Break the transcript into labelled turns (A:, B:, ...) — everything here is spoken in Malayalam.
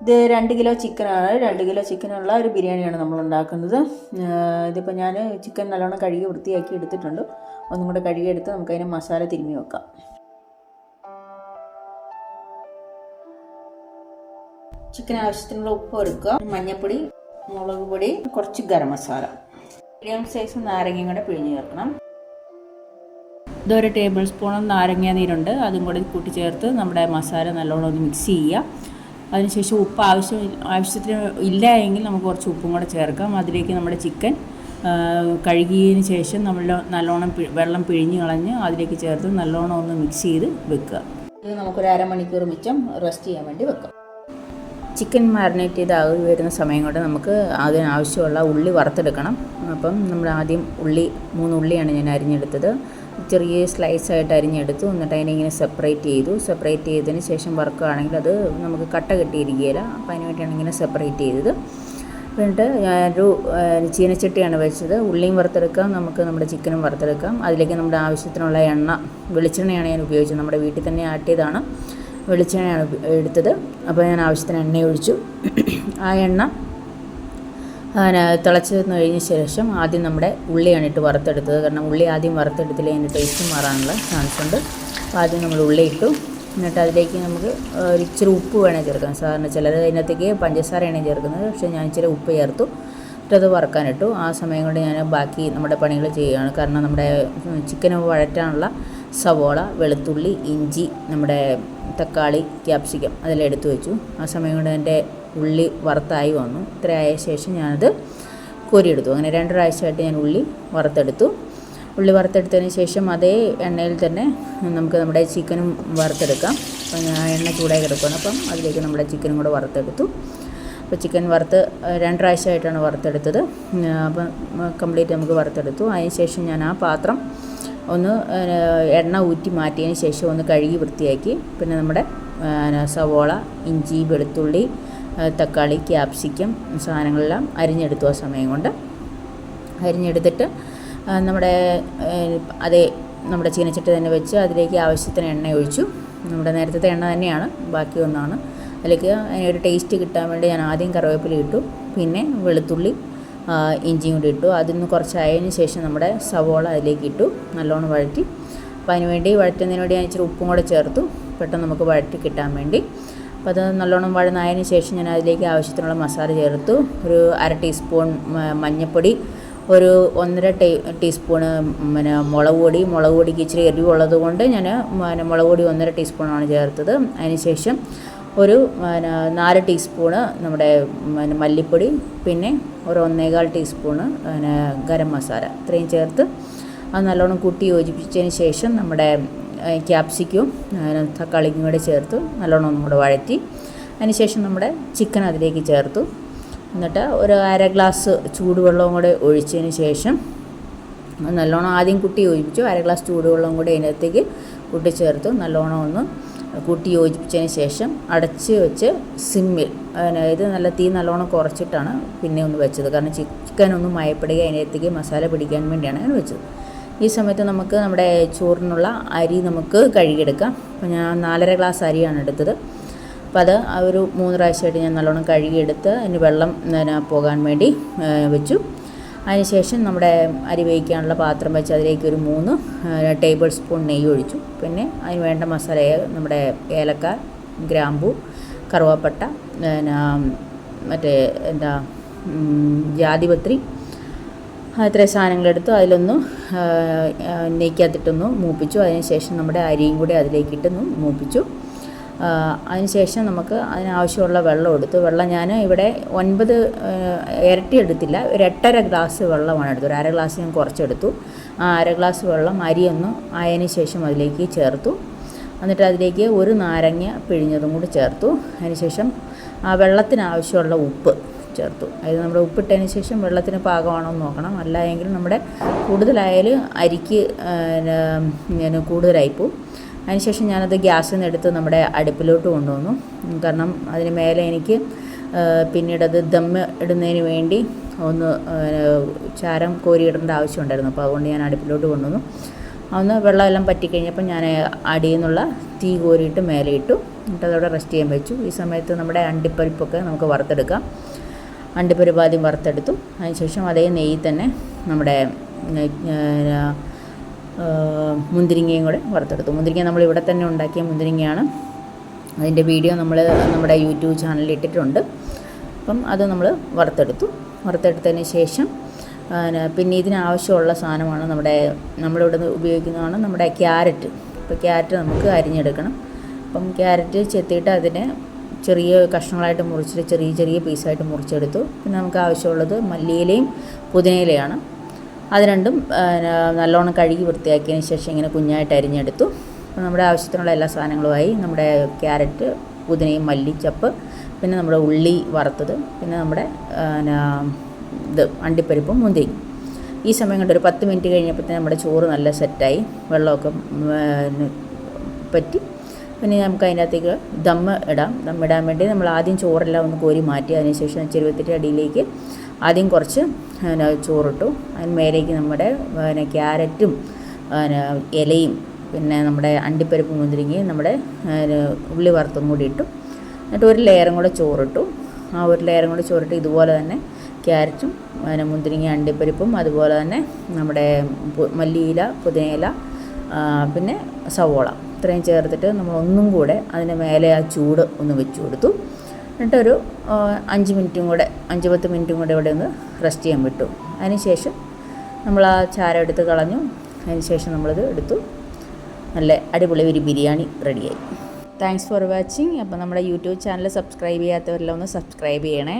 A: ഇത് രണ്ട് കിലോ ചിക്കനാണ്. രണ്ട് കിലോ ചിക്കനുള്ള ഒരു ബിരിയാണിയാണ് നമ്മൾ ഉണ്ടാക്കുന്നത് ഇതിപ്പോൾ ഞാൻ ചിക്കൻ നല്ലോണം കഴുകി വൃത്തിയാക്കി എടുത്തിട്ടുണ്ട്. ഒന്നും കൂടെ കഴുകിയെടുത്ത് നമുക്കതിന് മസാല തിരുമ്മി വെക്കാം. ചിക്കൻ ആവശ്യത്തിനുള്ള ഉപ്പ് എടുക്കുക. മഞ്ഞൾപ്പൊടി മുളക് പൊടി കുറച്ച് ഗരം മസാല. മീഡിയം സൈസ് നാരങ്ങയും കൂടെ പിഴിഞ്ഞ് ചേർക്കണം. ഇതൊരു ടേബിൾ സ്പൂണും നാരങ്ങ നീരുണ്ട്. അതും കൂടി കൂട്ടിച്ചേർത്ത് നമ്മുടെ മസാല നല്ലോണം ഒന്ന് മിക്സ് ചെയ്യുക. അതിനുശേഷം ഉപ്പ് ആവശ്യം ആവശ്യത്തിന് ഇല്ല എങ്കിൽ നമുക്ക് കുറച്ച് ഉപ്പും കൂടെ ചേർക്കാം. അതിലേക്ക് നമ്മുടെ ചിക്കൻ കഴുകിയതിന് ശേഷം നമ്മൾ നല്ലോണം വെള്ളം പിഴിഞ്ഞ് കളഞ്ഞ് അതിലേക്ക് ചേർത്ത് നല്ലോണം ഒന്ന് മിക്സ് ചെയ്ത് വെക്കുക. ഇത് നമുക്കൊരു അരമണിക്കൂർ മിച്ചം റെസ്റ്റ് ചെയ്യാൻ വേണ്ടി വെക്കാം. ചിക്കൻ മാരിനേറ്റ് ചെയ്തായി വരുന്ന സമയം കൊണ്ട് നമുക്ക് അതിനാവശ്യമുള്ള ഉള്ളി വറുത്തെടുക്കണം. അപ്പം നമ്മൾ ആദ്യം ഉള്ളി മൂന്ന് ഉള്ളിയാണ് ഞാൻ അരിഞ്ഞെടുത്തത്. ചെറിയ സ്ലൈസ് ആയിട്ട് അരിഞ്ഞെടുത്തു. എന്നിട്ട് അതിനെ ഇങ്ങനെ സെപ്പറേറ്റ് ചെയ്തു. സെപ്പറേറ്റ് ചെയ്തതിന് ശേഷം വറുക്കുകയാണെങ്കിൽ അത് നമുക്ക് കട്ട കിട്ടിയിരിക്കുകയില്ല. അപ്പോൾ അതിന് വേണ്ടിയാണ് ഇങ്ങനെ സെപ്പറേറ്റ് ചെയ്തത്. എന്നിട്ട് ഞാനൊരു ചീനച്ചട്ടിയാണ് വെച്ചത്. ഉള്ളിയും വറുത്തെടുക്കാം. നമുക്ക് നമ്മുടെ ചിക്കനും വറുത്തെടുക്കാം. അതിലേക്ക് നമ്മുടെ ആവശ്യത്തിനുള്ള എണ്ണ വെളിച്ചെണ്ണയാണ് ഞാൻ ഉപയോഗിച്ചത്. നമ്മുടെ വീട്ടിൽ തന്നെ ആട്ടിയതാണ് വെളിച്ചെണ്ണയാണ് എടുത്തത്. അപ്പോൾ ഞാൻ ആവശ്യത്തിന് എണ്ണ ഒഴിച്ചു. ആ എണ്ണ തിളച്ച് കഴിഞ്ഞ ശേഷം ആദ്യം നമ്മുടെ ഉള്ളിയാണ് ഇട്ട് വറുത്തെടുത്തത്. കാരണം ഉള്ളി ആദ്യം വറുത്തെടുത്തില്ല അതിന്റെ ടേസ്റ്റ് മാറാനുള്ള ചാൻസ് ഉണ്ട്. അപ്പോൾ ആദ്യം നമ്മൾ ഉള്ളി ഇട്ടു. എന്നിട്ട് അതിലേക്ക് നമുക്ക് ഒരു ഇച്ചിരി ഉപ്പ് വേണേൽ ചേർക്കാം. സാധാരണ ചിലർ അതിനകത്തേക്ക് പഞ്ചസാരയാണ് ചേർക്കുന്നത്. പക്ഷേ ഞാൻ ഇച്ചിരി ഉപ്പ് ചേർത്തു. എന്നിട്ടത് വറുക്കാനിട്ടു. ആ സമയം കൊണ്ട് ഞാൻ ബാക്കി നമ്മുടെ പണികൾ ചെയ്യുകയാണ്. കാരണം നമ്മുടെ ചിക്കൻ വഴറ്റാനുള്ള സവോള വെളുത്തുള്ളി ഇഞ്ചി നമ്മുടെ തക്കാളി ക്യാപ്സിക്കം അതെല്ലാം എടുത്തു വെച്ചു. ആ സമയം കൊണ്ട് എന്റെ ഉള്ളി വറുത്തായി വന്നു. ഇത്രയായ ശേഷം ഞാനത് കോരിയെടുത്തു. അങ്ങനെ രണ്ട് പ്രാവശ്യമായിട്ട് ഞാൻ ഉള്ളി വറുത്തെടുത്തു. ഉള്ളി വറുത്തെടുത്തതിന് ശേഷം അതേ എണ്ണയിൽ തന്നെ നമുക്ക് നമ്മുടെ ചിക്കനും വറുത്തെടുക്കാം. അപ്പം ഞാൻ എണ്ണ ചൂടായി കിടക്കുകയാണ് അപ്പം അതിലേക്ക് നമ്മുടെ ചിക്കനും കൂടെ വറുത്തെടുത്തു. അപ്പോൾ ചിക്കൻ വറുത്ത് രണ്ട് പ്രാവശ്യമായിട്ടാണ് വറുത്തെടുത്തത്. അപ്പം കംപ്ലീറ്റ് നമുക്ക് വറുത്തെടുത്തു. അതിന് ശേഷം ഞാൻ ആ പാത്രം ഒന്ന് എണ്ണ ഊറ്റി മാറ്റിയതിന് ശേഷം ഒന്ന് കഴുകി വൃത്തിയാക്കി. പിന്നെ നമ്മുടെ സവോള ഇഞ്ചി വെളുത്തുള്ളി തക്കാളി ക്യാപ്സിക്കം സാധനങ്ങളെല്ലാം അരിഞ്ഞെടുത്തു ആ സമയം കൊണ്ട്. അരിഞ്ഞെടുത്തിട്ട് നമ്മുടെ അതേ നമ്മുടെ ചീനച്ചട്ടി തന്നെ വെച്ച് അതിലേക്ക് ആവശ്യത്തിന് എണ്ണ ഒഴിച്ചു. നമ്മുടെ നേരത്തെ എണ്ണ തന്നെയാണ് ബാക്കി ഒന്നാണ്. അതിലേക്ക് അതിനൊരു ടേസ്റ്റ് കിട്ടാൻ വേണ്ടി ഞാൻ ആദ്യം കറിവേപ്പില ഇട്ടു പിന്നെ വെളുത്തുള്ളി ഇഞ്ചിയും കൂടി ഇട്ടു. അതിന് കുറച്ചായതിന് ശേഷം നമ്മുടെ സവോള അതിലേക്ക് ഇട്ടു നല്ലോണം വഴറ്റി. അപ്പോൾ അതിന് വേണ്ടി വഴറ്റുന്നതിന് വേണ്ടി ഞാൻ ഇച്ചിരി ഉപ്പും കൂടെ ചേർത്തു. പെട്ടെന്ന് നമുക്ക് വഴറ്റി കിട്ടാൻ വേണ്ടി. അപ്പോൾ അത് നല്ലോണം വഴന്നതിന് ശേഷം ഞാൻ അതിലേക്ക് ആവശ്യത്തിനുള്ള മസാല ചേർത്തു. ഒരു അര ടീസ്പൂൺ മഞ്ഞൾപ്പൊടി ഒരു ഒന്നര ടീ ടീസ്പൂണ് പിന്നെ മുളക് പൊടി. മുളക് പൊടിക്ക് ഇച്ചിരി എരിവുള്ളത് കൊണ്ട് ഞാൻ പിന്നെ മുളക് പൊടി ഒന്നര ടീസ്പൂണാണ് ചേർത്തത്. അതിന് ശേഷം ഒരു പിന്നെ നാല് ടീസ്പൂണ് നമ്മുടെ പിന്നെ മല്ലിപ്പൊടി പിന്നെ ഒരു ഒന്നേകാൽ ടീസ്പൂണ് പിന്നെ ഗരം മസാല. ഇത്രയും ചേർത്ത് അത് നല്ലോണം കൂട്ടി യോജിപ്പിച്ചതിന് ശേഷം നമ്മുടെ ക്യാപ്സിക്കും തക്കാളിക്കും കൂടെ ചേർത്ത് നല്ലോണം ഒന്നും കൂടെ വഴറ്റി. അതിനുശേഷം നമ്മുടെ ചിക്കൻ അതിലേക്ക് ചേർത്തു. എന്നിട്ട് ഒരു അര ഗ്ലാസ് ചൂടുവെള്ളവും കൂടെ ഒഴിച്ചതിന് ശേഷം നല്ലോണം ആദ്യം കുട്ടി യോജിപ്പിച്ചു അര ഗ്ലാസ് ചൂടുവെള്ളവും കൂടെ അതിനകത്തേക്ക് കൂട്ടിച്ചേർത്തു നല്ലോണം ഒന്ന് കുട്ടി യോജിപ്പിച്ചതിന് ശേഷം അടച്ച് വെച്ച് സിമ്മിൽ അതായത് നല്ല തീ നല്ലോണം കുറച്ചിട്ടാണ് പിന്നെ ഒന്ന് വെച്ചത്. കാരണം ചിക്കൻ ഒന്ന് മയപ്പെടുക അതിനകത്തേക്ക് മസാല പിടിക്കാൻ വേണ്ടിയാണ് അങ്ങനെ വെച്ചത്. ഈ സമയത്ത് നമുക്ക് നമ്മുടെ ചോറിനുള്ള അരി നമുക്ക് കഴുകിയെടുക്കാം. അപ്പോൾ ഞാൻ നാലര ഗ്ലാസ് അരിയാണ് എടുത്തത്. അപ്പോൾ അത് ഒരു മൂന്ന് പ്രാവശ്യമായിട്ട് ഞാൻ നല്ലോണം കഴുകിയെടുത്ത് അതിന് വെള്ളം പോകാൻ വേണ്ടി വെച്ചു. അതിനുശേഷം നമ്മുടെ അരി വേവിക്കാനുള്ള പാത്രം വെച്ച് അതിലേക്ക് ഒരു മൂന്ന് ടേബിൾ സ്പൂൺ നെയ്യ് ഒഴിച്ചു. പിന്നെ അതിന് വേണ്ട മസാല നമ്മുടെ ഏലക്ക ഗ്രാമ്പു കറുവാപ്പട്ട പിന്നെ മറ്റേ എന്താ ജാതിപത്രി അത്രയും സാധനങ്ങളെടുത്തു അതിലൊന്ന് നെയ്ക്കകത്തിട്ടൊന്ന് മൂപ്പിച്ചു. അതിനുശേഷം നമ്മുടെ അരിയും കൂടി അതിലേക്കിട്ടൊന്ന് മൂപ്പിച്ചു. അതിനുശേഷം നമുക്ക് അതിനാവശ്യമുള്ള വെള്ളം എടുത്തു. വെള്ളം ഞാൻ ഇവിടെ ഒൻപത് ഇരട്ടി എടുത്തില്ല. ഒരു എട്ടര ഗ്ലാസ് വെള്ളമാണ് എടുത്തത്. ഒരു അര ഗ്ലാസ് ഞാൻ കുറച്ചെടുത്തു. ആ അര ഗ്ലാസ് വെള്ളം അരിയൊന്ന് ആയതിനു ശേഷം അതിലേക്ക് ചേർത്തു. എന്നിട്ട് അതിലേക്ക് ഒരു നാരങ്ങ പിഴിഞ്ഞതും കൂടി ചേർത്തു. അതിനുശേഷം ആ വെള്ളത്തിനാവശ്യമുള്ള ഉപ്പ് ചേർത്തു. അതായത് നമ്മുടെ ഉപ്പിട്ടതിന് ശേഷം വെള്ളത്തിന് പാകമാണോ എന്ന് നോക്കണം. അല്ല എങ്കിൽ നമ്മുടെ കൂടുതലായാലും അരിക്ക് ഞാൻ കൂടുതലായിപ്പോവും. അതിനുശേഷം ഞാനത് ഗ്യാസിൽ നിന്ന് എടുത്ത് നമ്മുടെ അടുപ്പിലോട്ട് കൊണ്ടുവന്നു. കാരണം അതിന് മേലെ എനിക്ക് പിന്നീട് അത് ദമ്മ് ഇടുന്നതിന് വേണ്ടി ഒന്ന് ചാരം കോരിയിടേണ്ട ആവശ്യമുണ്ടായിരുന്നു. അപ്പോൾ അതുകൊണ്ട് ഞാൻ അടുപ്പിലോട്ട് കൊണ്ടുവന്നു. ഒന്ന് വെള്ളമെല്ലാം പറ്റിക്കഴിഞ്ഞപ്പോൾ ഞാൻ അടിയിൽ നിന്നുള്ള തീ കോരിയിട്ട് മേലെ ഇട്ടു. എന്നിട്ട് റെസ്റ്റ് ചെയ്യാൻ വെച്ചു. ഈ സമയത്ത് നമ്മുടെ അണ്ടിപ്പരിപ്പൊക്കെ നമുക്ക് വറുത്തെടുക്കാം. അണ്ടിപ്പരിപ്പ് ആദ്യം വറുത്തെടുത്തു. അതിനുശേഷം അതേ നെയ്യിൽ തന്നെ നമ്മുടെ മുന്തിരിങ്ങയും കൂടെ വറുത്തെടുത്തു. മുന്തിരിങ്ങ നമ്മൾ ഇവിടെ തന്നെ ഉണ്ടാക്കിയ മുന്തിരിങ്ങയാണ്. അതിന്റെ വീഡിയോ നമ്മൾ നമ്മുടെ യൂട്യൂബ് ചാനലിൽ ഇട്ടിട്ടുണ്ട്. അപ്പം അത് നമ്മൾ വറുത്തെടുത്തു. വറുത്തെടുത്തതിന് ശേഷം പിന്നെ ഇതിനാവശ്യമുള്ള സാധനമാണ് നമ്മുടെ നമ്മളിവിടെ നിന്ന് ഉപയോഗിക്കുന്നതാണ് നമ്മുടെ ക്യാരറ്റ്. അപ്പോൾ ക്യാരറ്റ് നമുക്ക് അരിഞ്ഞെടുക്കണം. അപ്പം ക്യാരറ്റ് ചെത്തിയിട്ട് അതിനെ ചെറിയ കഷ്ണങ്ങളായിട്ട് മുറിച്ചിട്ട് ചെറിയ ചെറിയ പീസായിട്ട് മുറിച്ചെടുത്തു. പിന്നെ നമുക്ക് ആവശ്യമുള്ളത് മല്ലിയിലയും പുതിനയിലയാണ്. അത് രണ്ടും നല്ലോണം കഴുകി വൃത്തിയാക്കിയതിന് ശേഷം ഇങ്ങനെ കുഞ്ഞായിട്ട് അരിഞ്ഞെടുത്തു. നമ്മുടെ ആവശ്യത്തിനുള്ള എല്ലാ സാധനങ്ങളുമായി നമ്മുടെ ക്യാരറ്റ് പുതിനയും മല്ലിച്ചപ്പ് പിന്നെ നമ്മുടെ ഉള്ളി വറുത്തത് പിന്നെ നമ്മുടെ ഇത് അണ്ടിപ്പരിപ്പും മുന്തിരി ഈ സമയം കൊണ്ട് ഒരു പത്ത് മിനിറ്റ് കഴിഞ്ഞപ്പോഴത്തേന് നമ്മുടെ ചോറ് നല്ല സെറ്റായി. വെള്ളമൊക്കെ പറ്റി. പിന്നെ നമുക്ക് അതിനകത്തേക്ക് ദമ്മ് ഇടാം. ദമ്മ് ഇടാൻ വേണ്ടി നമ്മൾ ആദ്യം ചോറെല്ലാം ഒന്ന് കോരി മാറ്റി അതിനുശേഷം ചെരുവത്തിന്റെ അടിയിലേക്ക് ആദ്യം കുറച്ച് പിന്നെ ചോറിട്ടു. അതിന് മേലേക്ക് നമ്മുടെ പിന്നെ ക്യാരറ്റും പിന്നെ ഇലയും പിന്നെ നമ്മുടെ അണ്ടിപ്പരിപ്പ് മുന്തിരിങ്ങയും നമ്മുടെ ഉള്ളി വറുത്തും കൂടി ഇട്ടു. എന്നിട്ട് ഒരു ലെയറും കൂടെ ചോറിട്ടു. ആ ഒരു ലെയറും കൂടെ ചോറിട്ട് ഇതുപോലെ തന്നെ ക്യാരറ്റും പിന്നെ മുന്തിരിങ്ങ അണ്ടിപ്പരിപ്പും അതുപോലെ തന്നെ നമ്മുടെ മല്ലിയില പുതിനയില പിന്നെ സവോള. ഇത്രയും ചേർത്തിട്ട് നമ്മൾ ഒന്നും കൂടെ അതിന് മേലെ ആ ചൂട് ഒന്ന് വെച്ച് കൊടുത്തു. എന്നിട്ടൊരു അഞ്ച് മിനിറ്റും കൂടെ അഞ്ച് പത്ത് മിനിറ്റും കൂടെ ഇവിടെ ഒന്ന് റെസ്റ്റ് ചെയ്യാൻ വിട്ടു. അതിനുശേഷം നമ്മൾ ആ ചാരം എടുത്ത് കളഞ്ഞു. അതിനുശേഷം നമ്മളിത് എടുത്തു. നല്ല അടിപൊളി ഒരു ബിരിയാണി റെഡിയായി. താങ്ക്സ് ഫോർ വാച്ചിങ് അപ്പോൾ നമ്മുടെ യൂട്യൂബ് ചാനൽ സബ്സ്ക്രൈബ് ചെയ്യാത്തവരെല്ലാം ഒന്ന് സബ്സ്ക്രൈബ് ചെയ്യണേ.